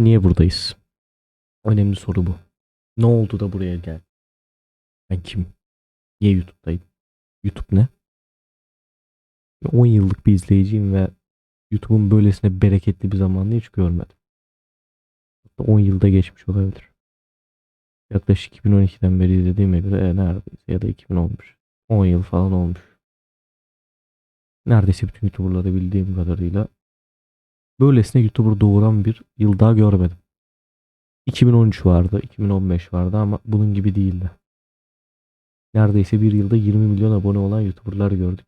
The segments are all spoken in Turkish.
Niye buradayız? Önemli soru bu. Ne oldu da buraya geldi? Ben kim? Niye YouTube'dayım? YouTube ne? 10 yıllık bir izleyiciyim ve YouTube'un böylesine bereketli bir zamanını hiç görmedim. Hatta 10 yılda geçmiş olabilir. Yaklaşık 2012'den beri izlediğime göre e, neredeyse ya da 2011. 10 yıl falan olmuş. Neredeyse bütün YouTuber'ları bildiğim kadarıyla böylesine YouTuber doğuran bir yıl daha görmedim. 2013 vardı, 2015 vardı ama bunun gibi değildi. Neredeyse bir yılda 20 milyon abone olan YouTuber'lar gördük.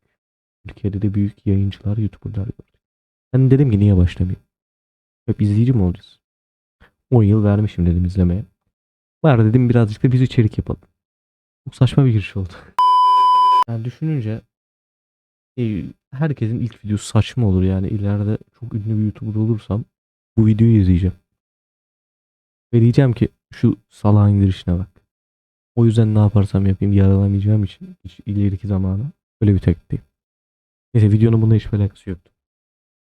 Türkiye'de de büyük yayıncılar, YouTuber'lar gördük. Ben dedim ki niye başlamayayım? Hep izleyici mi olacağız? 10 yıl vermişim dedim izlemeye. Var dedim birazcık da biz içerik yapalım. Çok saçma bir giriş oldu. Yani düşününce e, herkesin ilk videosu saçma olur yani ileride çok ünlü bir YouTuber olursam bu videoyu izleyeceğim. Ve diyeceğim ki şu salağın girişine bak. O yüzden ne yaparsam yapayım yaralamayacağım için hiç ileriki zamana öyle bir teknikteyim. Neyse videonun bunda hiçbir alakası yoktu.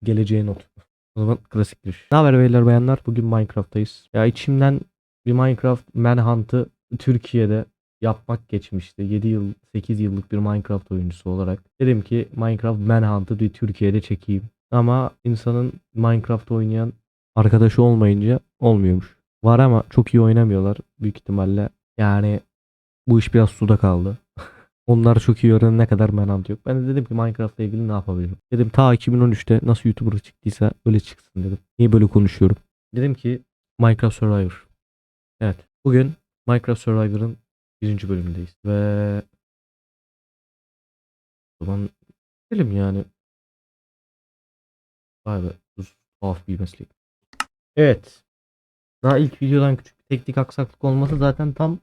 Geleceğe not. O zaman klasik giriş. Ne haber beyler bayanlar? Bugün Minecraft'tayız. Ya içimden bir Minecraft Manhunt'ı Türkiye'de yapmak geçmişti. 7 yıl 8 yıllık bir Minecraft oyuncusu olarak. Dedim ki Minecraft Manhunt'ı bir Türkiye'de çekeyim. Ama insanın Minecraft oynayan arkadaşı olmayınca olmuyormuş. Var ama çok iyi oynamıyorlar büyük ihtimalle. Yani bu iş biraz suda kaldı. Onlar çok iyi öğrenene kadar Manhunt yok. Ben de dedim ki Minecraft'la ilgili ne yapabilirim? Dedim ta 2013'te nasıl YouTuber çıktıysa öyle çıksın dedim. Niye böyle konuşuyorum? Dedim ki Minecraft Survivor. Evet. Bugün Minecraft Survivor'ın birinci bölümündeyiz. Ve o zaman gidelim yani. Vay be. Tuhaf bir meslek. Evet. Daha ilk videodan küçük bir teknik aksaklık olması zaten tam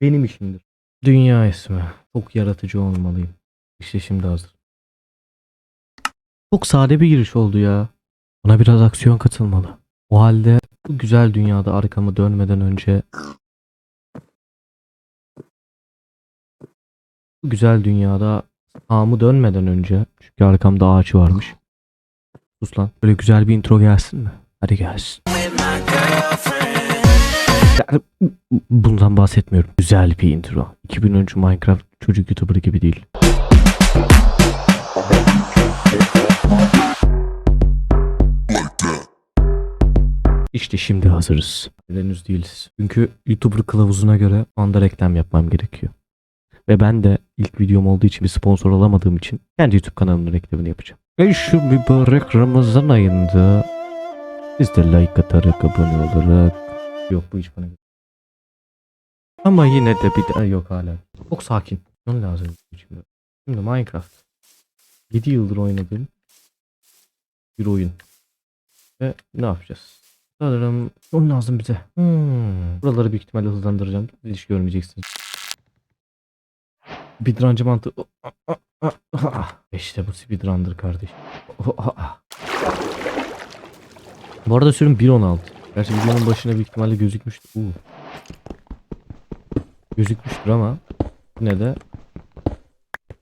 benim işimdir. Dünya ismi. Çok yaratıcı olmalıyım. İşte şimdi hazır. Çok sade bir giriş oldu ya. Buna biraz aksiyon katılmalı. O halde bu güzel dünyada arkamı dönmeden önce güzel dünyada sağımı dönmeden önce çünkü arkamda ağaç varmış. Sus lan. Böyle güzel bir intro gelsin mi? Hadi gelsin. Yani bundan bahsetmiyorum. Güzel bir intro. 2013 Minecraft çocuk YouTuber gibi değil. İşte şimdi hazırız. Henüz değiliz. Çünkü YouTuber kılavuzuna göre anda reklam yapmam gerekiyor. Ve ben de ilk videom olduğu için bir sponsor alamadığım için kendi YouTube kanalımın reklamını yapacağım. Ve şu mübarek Ramazan ayında siz de like atarak abone olarak yok bu iş bana ama yine de bir daha yok hala. Çok sakin. Ne lazım şimdi? Şimdi Minecraft. 7 yıldır oynadığım bir oyun. Ve ne yapacağız? Sanırım onun lazım bize. Hmm. Buraları büyük ihtimalle hızlandıracağım. Hiç görmeyeceksiniz. Speedruncı mantığı. İşte bu speedrun'dır kardeş. Bu arada sürüm 1.16. Gerçi videonun başına büyük ihtimalle gözükmüştü. Uu. Gözükmüştür ama yine de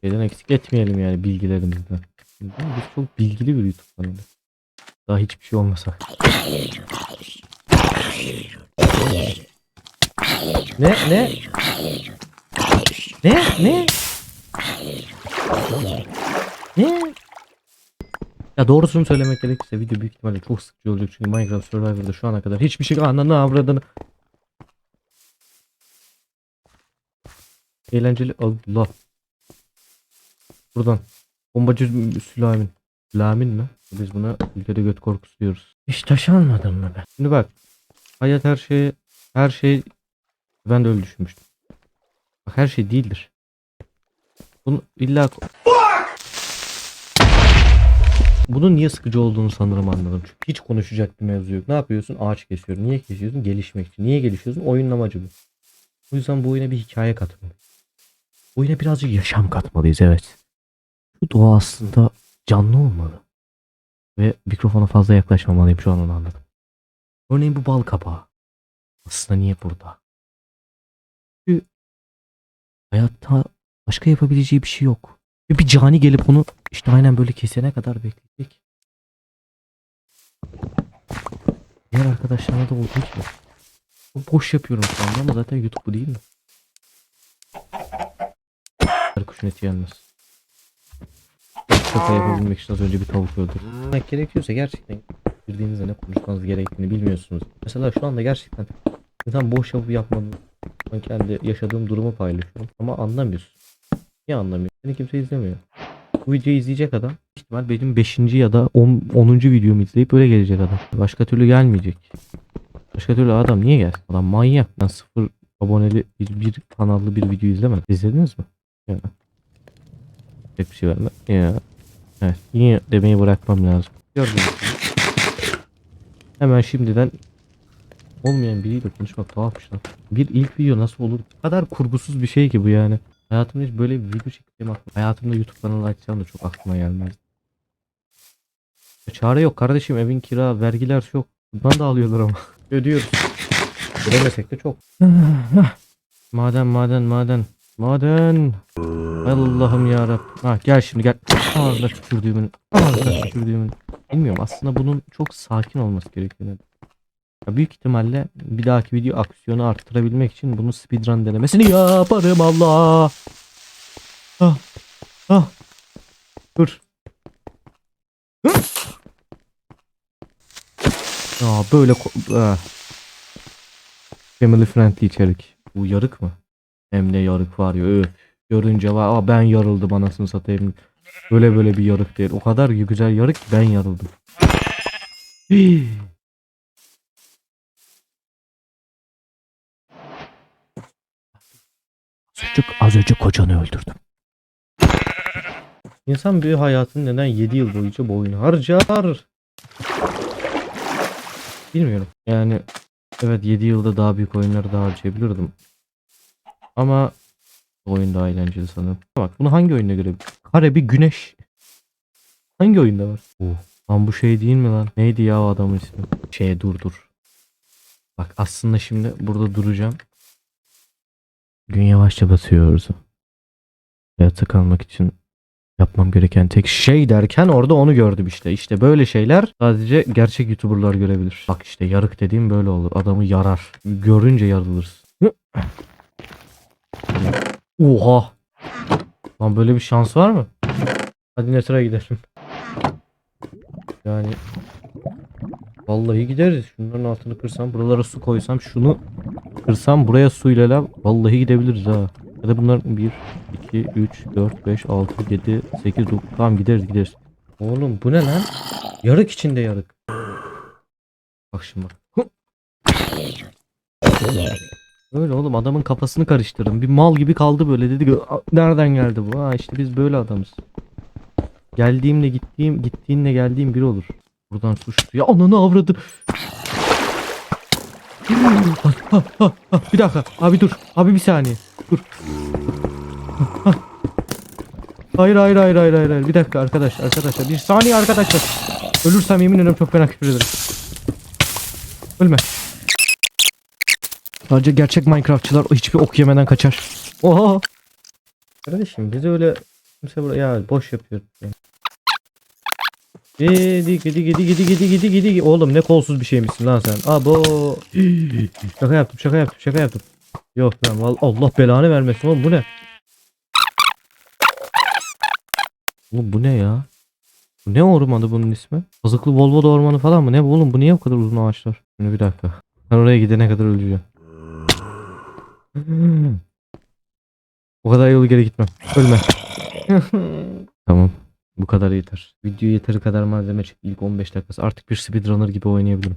şeyden eksik etmeyelim yani bilgilerimizden. Biz çok bilgili bir YouTube kanalı. Daha hiçbir şey olmasa. Ne ne? Ne ne? Ne? Ya doğrusunu söylemek gerekirse video büyük ihtimalle çok sıkıcı olacak çünkü Minecraft Survivor'da şu ana kadar hiçbir şey ananı avradını Eğlenceli Allah. Buradan. Bombacı Sülamin. Sülamin mi? Biz buna ülkede göt korkusu diyoruz. Hiç taş almadım mı ben? Şimdi bak. Hayat her şey her şey ben de öyle düşünmüştüm. Bak her şey değildir. Bunu illa bunun niye sıkıcı olduğunu sanırım anladım. Çünkü hiç konuşacak bir mevzu yok. Ne yapıyorsun? Ağaç kesiyorsun. Niye kesiyorsun? Gelişmek için. Niye gelişiyorsun? Oyunun amacı bu. O yüzden bu oyuna bir hikaye katmalıyız. Oyuna birazcık yaşam katmalıyız evet. Şu doğa aslında canlı olmalı. Ve mikrofona fazla yaklaşmamalıyım şu an onu anladım. Örneğin bu bal kabağı. Aslında niye burada? Hayatta başka yapabileceği bir şey yok. Ve bir cani gelip onu işte aynen böyle kesene kadar bekleyecek. Diğer arkadaşlarına da olduğu gibi. Boş yapıyorum şu anda ama zaten YouTube bu değil mi? Kuşun eti yenmez. Şaka yapabilmek için az önce bir tavuk öldürdüm. Gerekiyorsa gerçekten girdiğinizde ne konuşmanız gerektiğini bilmiyorsunuz. Mesela şu anda gerçekten insan boş yapıp yapmadı. Ben kendi yaşadığım durumu paylaşıyorum ama anlamıyorsun. Niye anlamıyor? Seni kimse izlemiyor. Bu videoyu izleyecek adam ihtimal benim 5. ya da 10. 10. videomu izleyip öyle gelecek adam. Başka türlü gelmeyecek. Başka türlü adam niye gelsin? Adam manyak. Ben sıfır aboneli bir, bir kanallı bir video izlemedim. İzlediniz mi? Ya. Bir şey verme. Ya. Evet. Niye demeyi bırakmam lazım. Gördüğünüz gibi. Hemen şimdiden olmayan biriyle konuşmak tuhafmış lan. Bir ilk video nasıl olur? Bu kadar kurgusuz bir şey ki bu yani. Hayatımda hiç böyle bir video çektiğim aklıma. Hayatımda YouTube kanalı açacağım da çok aklıma gelmez. Çare yok kardeşim evin kira, vergiler çok. Bundan da alıyorlar ama. Ödüyoruz. Ödemesek de çok. maden maden maden. Maden. Allah'ım ya Ha gel şimdi gel. Ağzına tükürdüğümün. Ağzına tükürdüğümün. Bilmiyorum aslında bunun çok sakin olması gerekiyor. Büyük ihtimalle bir dahaki video aksiyonu arttırabilmek için bunu speedrun denemesini yaparım Allah. Ah. Ah. Dur. Ya böyle ah. Family friendly içerik. Bu yarık mı? Hem de yarık var ya öf. Görünce var Aa, ben yarıldım anasını satayım. Böyle böyle bir yarık değil. O kadar güzel yarık ki ben yarıldım. Çocuk az önce kocanı öldürdüm. İnsan bir hayatın neden 7 yıl boyunca bu oyunu harcar? Bilmiyorum. Yani evet 7 yılda daha büyük oyunları da harcayabilirdim. Ama bu oyun daha eğlenceli sanırım. Bak bunu hangi oyunda görebilirim? Kare bir güneş. Hangi oyunda var? Oh. Lan bu şey değil mi lan? Neydi ya o adamın ismi? Şey dur dur. Bak aslında şimdi burada duracağım. Gün yavaşça batıyoruz. Hayatta kalmak için yapmam gereken tek şey derken orada onu gördüm işte. İşte böyle şeyler sadece gerçek YouTuber'lar görebilir. Bak işte yarık dediğim böyle olur. Adamı yarar. Görünce yarılırsın. Oha. Lan böyle bir şans var mı? Hadi Nether'a gidelim. Yani Vallahi gideriz. Şunların altını kırsam, buralara su koysam, şunu kırsam buraya suyla lav vallahi gidebiliriz ha. Ya da bunlar 1 2 3 4 5 6 7 8 9 tamam gideriz gideriz. Oğlum bu ne lan? Yarık içinde yarık. Bak şimdi bak. Öyle oğlum adamın kafasını karıştırdım. Bir mal gibi kaldı böyle dedi ki "Aa, nereden geldi bu? Ha işte biz böyle adamız. Geldiğimle gittiğim gittiğinle geldiğim bir olur. Buradan suç. Ya ananı avradı. Bir dakika. Abi dur. Abi bir saniye. Dur. Ha. Hayır hayır hayır hayır hayır. hayır. Bir dakika arkadaş arkadaşlar. Bir saniye arkadaşlar. Ölürsem yemin ederim çok fena küfür ederim. Ölme. Sadece gerçek Minecraftçılar hiçbir ok yemeden kaçar. Oha. Kardeşim biz öyle kimse buraya ya boş yapıyor. Gidi gidi gidi gidi gidi gidi gidi Oğlum ne kolsuz bir şeymişsin lan sen. Abo. şaka yaptım şaka yaptım şaka yaptım. Yok lan vallahi Allah belanı vermesin oğlum bu ne? Oğlum bu ne ya? Bu ne ormanı bunun ismi? Kazıklı Volvo ormanı falan mı? Ne bu oğlum bu niye bu kadar uzun ağaçlar? Şimdi bir dakika. Ben oraya gidene kadar öleceğim. o kadar yolu geri gitmem. Ölme. tamam. Bu kadar yeter. Video yeteri kadar malzeme çıktı. İlk 15 dakikası. Artık bir speedrunner gibi oynayabilirim.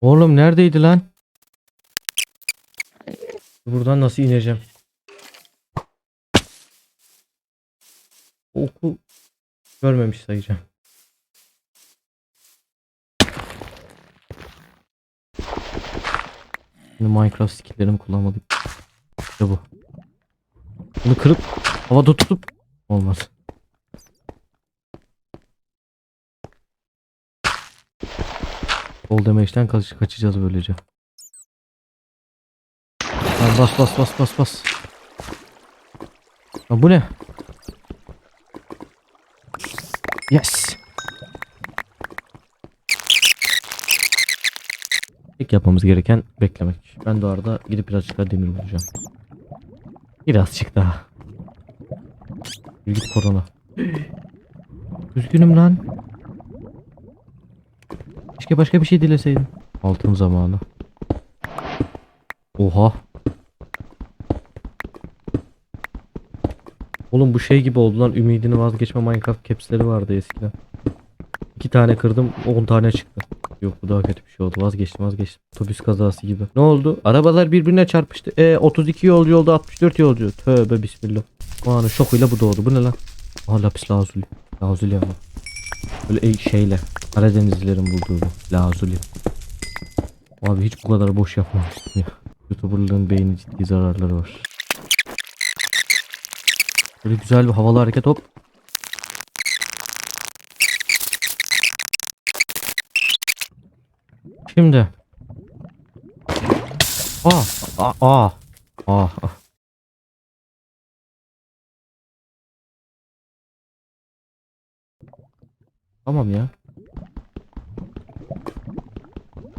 Oğlum neredeydi lan? Buradan nasıl ineceğim? Oku görmemiş sayacağım. Şimdi Minecraft skill'lerimi kullanmadık. İşte bu. Bunu kırıp havada tutup olmaz. Sol demeçten kaç kaçacağız böylece. Lan bas bas bas bas bas. Lan bu ne? Yes. Tek yapmamız gereken beklemek. Ben de arada gidip birazcık daha demir bulacağım. Birazcık daha. Git korona. Üzgünüm lan. Keşke başka bir şey dileseydim. Altın zamanı. Oha. Oğlum bu şey gibi oldu lan ümidini vazgeçme Minecraft caps'leri vardı eskiden. İki tane kırdım 10 tane çıktı. Yok bu daha kötü bir şey oldu vazgeçtim vazgeçtim. Otobüs kazası gibi. Ne oldu? Arabalar birbirine çarpıştı. E 32 yolcu yolda 64 yolcu. Tövbe bismillah. O anın şokuyla bu doğdu. Bu ne lan? Aa lapis lazuli. Lazuli ama. Böyle şeyle. Karadenizlilerin bulduğu bu. Lazuli. Abi hiç bu kadar boş yapmamıştım ya. Youtuberlığın beyni ciddi zararları var. Böyle güzel bir havalı hareket hop. Şimdi. Aa, aa, aa, aa. Tamam ya.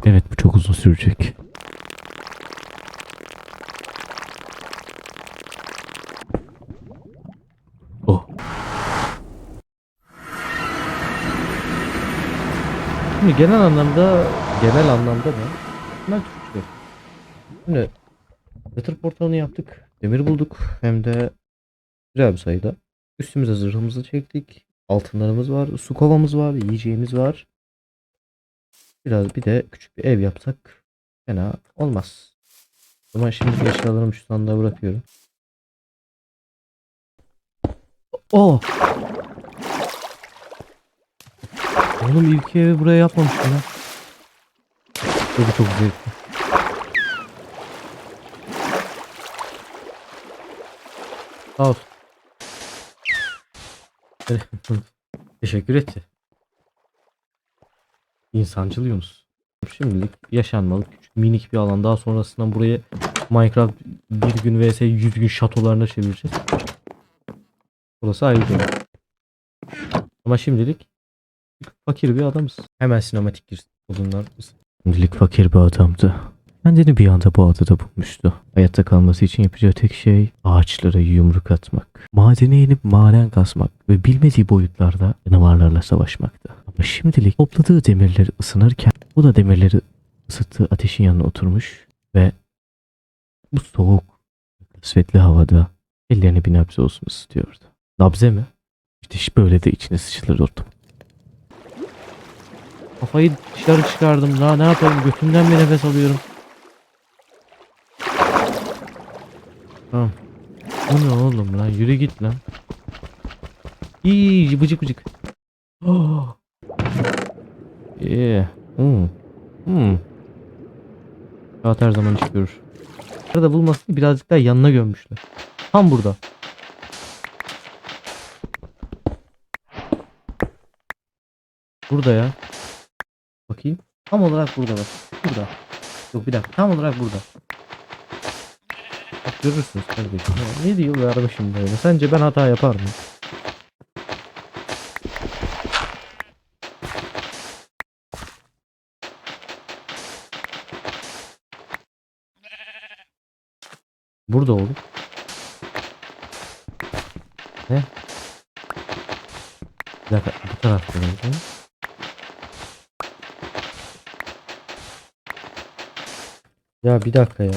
Evet bu çok uzun sürecek. Oh. Şimdi genel anlamda genel anlamda da bunlar Türkçe. Şimdi Nether portalını yaptık. Demir bulduk. Hem de güzel bir sayıda. Üstümüze zırhımızı çektik. Altınlarımız var. Su kovamız var. Yiyeceğimiz var. Biraz bir de küçük bir ev yapsak fena olmaz. O zaman şimdi eşyalarımı şu sandığa bırakıyorum. Oh! Oğlum ilk evi buraya yapmamıştım ya. Bu çok zevkli. Sağ ol. Teşekkür etti. İnsancıl Yunus. Şimdilik yaşanmalık küçük minik bir alan. Daha sonrasında burayı Minecraft bir gün vs 100 gün şatolarına çevireceğiz. Burası ayrı bir. Ama şimdilik fakir bir adamız. Hemen sinematik girsin. Bunlar Şimdilik fakir bir adamdı. Kendini bir anda bu adada bulmuştu. Hayatta kalması için yapacağı tek şey ağaçlara yumruk atmak. Madene inip maden kasmak ve bilmediği boyutlarda canavarlarla savaşmaktı. Ama şimdilik topladığı demirleri ısınırken bu da demirleri ısıttığı ateşin yanına oturmuş ve bu soğuk kasvetli havada ellerini bir nebze olsun ısıtıyordu. Nabze mi? İşte böyle de içine sıçılır ortam. Kafayı dışarı çıkardım. Daha ne yapayım? Götümden bir nefes alıyorum. Tamam. Bu ne oğlum lan? Yürü git lan. İyi bıcık bıcık. Oh. Yeah. Hmm. Hmm. Rahat her zaman iş görür. Arada bulmasını birazcık daha yanına gömmüşler. Tam burada. Burada ya. Bakayım. Tam olarak burada bak. Burada. Yok bir dakika. Tam olarak burada. Bak görürsünüz kardeşim. Ya, ne diyor kardeşim böyle? Sence ben hata yapar mıyım? Burada oğlum. Ne? Bir dakika bu tarafta değil Ya bir dakika ya.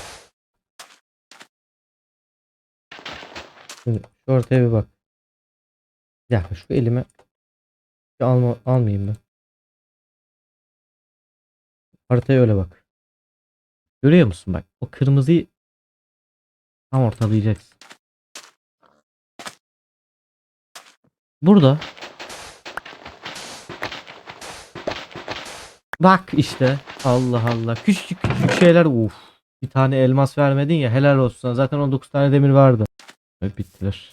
Şimdi şu ortaya bir bak. Bir dakika şu elime bir alma, almayayım ben. Haritaya öyle bak. Görüyor musun bak? O kırmızıyı tam ortalayacaksın. Burada Bak işte. Allah Allah. Küçücük küçük şeyler. Uf. Bir tane elmas vermedin ya. Helal olsun. Zaten 19 tane demir vardı. Evet bittiler.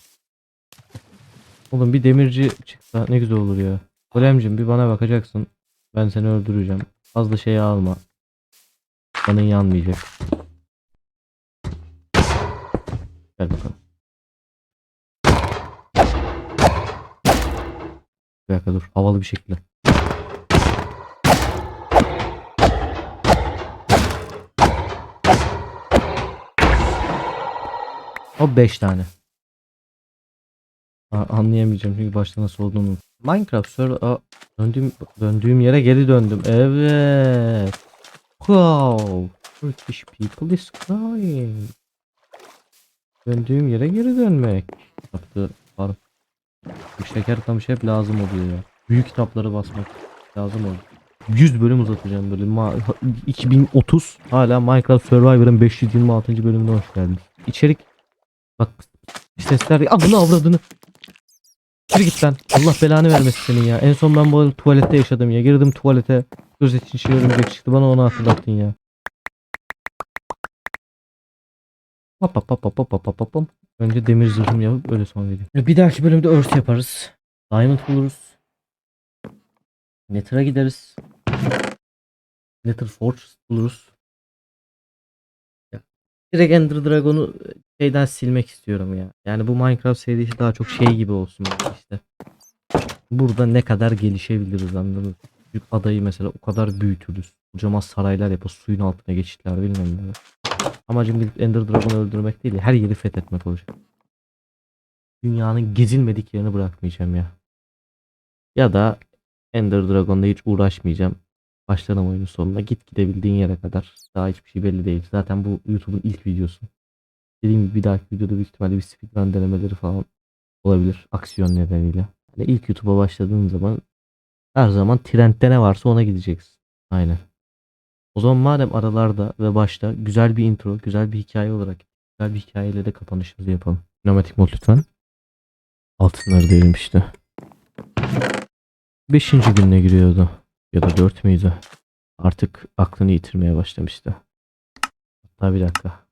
Oğlum bir demirci çıksa ne güzel olur ya. Golemcim bir bana bakacaksın. Ben seni öldüreceğim. Fazla şey alma. Canın yanmayacak. Gel bakalım. Bir dakika dur. Havalı bir şekilde. O 5 tane. Ha, anlayamayacağım çünkü başta nasıl olduğunu. Minecraft server Aa, döndüğüm döndüğüm yere geri döndüm. Evet. Wow. Turkish people is crying. Döndüğüm yere geri dönmek. Yaptı var. Bu şeker kamışı hep lazım oluyor ya. Büyük kitapları basmak lazım oluyor. 100 bölüm uzatacağım böyle. Ma 2030 hala Minecraft Survivor'ın 526. bölümüne hoş geldiniz. İçerik Bak sesler ah, avını avradını. Gir git lan. Allah belanı vermesin senin ya. En son ben bu tuvalette yaşadım ya. Girdim tuvalete. Göz için şey örümcek çıktı. Bana onu hatırlattın ya. Pop pop pop pop pop pop pop. Önce demir zırhım yapıp öyle son video. Bir dahaki bölümde örs yaparız. Diamond buluruz. Nether'a gideriz. Nether Fortress buluruz. Ya. Direkt Ender Dragon'u şeyden silmek istiyorum ya. Yani bu Minecraft serisi daha çok şey gibi olsun işte. Burada ne kadar gelişebiliriz anladınız? Büyük adayı mesela o kadar büyütürüz. Kocaman saraylar yapar, suyun altına geçitler bilmem ne. Amacım gidip Ender Dragon'u öldürmek değil, her yeri fethetmek olacak. Dünyanın gezilmedik yerini bırakmayacağım ya. Ya da Ender Dragon'da hiç uğraşmayacağım. Başlarım oyunun sonuna. Git gidebildiğin yere kadar. Daha hiçbir şey belli değil. Zaten bu YouTube'un ilk videosu. Dediğim gibi bir dahaki videoda büyük ihtimalle bir speedrun denemeleri falan olabilir. Aksiyon nedeniyle. Yani ilk YouTube'a başladığın zaman her zaman trendde ne varsa ona gideceksin. Aynen. O zaman madem aralarda ve başta güzel bir intro, güzel bir hikaye olarak güzel bir hikayeyle de kapanışımızı yapalım. Sinematik mod lütfen. Altınları diyelim işte. Beşinci gününe giriyordu. Ya da dört müydü? Artık aklını yitirmeye başlamıştı. Hatta bir dakika.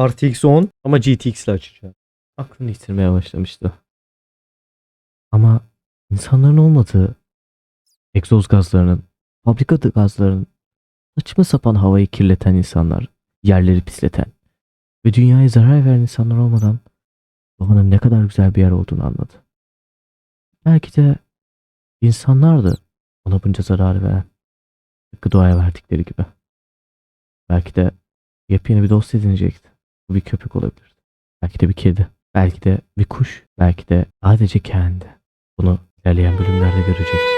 RTX 10 ama GTX ile açacağım. Aklını yitirmeye başlamıştı. Ama insanların olmadığı egzoz gazlarının, fabrika gazlarının saçma sapan havayı kirleten insanlar, yerleri pisleten ve dünyaya zarar veren insanlar olmadan doğanın ne kadar güzel bir yer olduğunu anladı. Belki de insanlar da ona bunca zararı veren, tıpkı doğaya verdikleri gibi. Belki de yepyeni bir dost edinecekti. Bir köpek olabilirdi. Belki de bir kedi. Belki de bir kuş. Belki de sadece kendi. Bunu ilerleyen bölümlerde görecektik.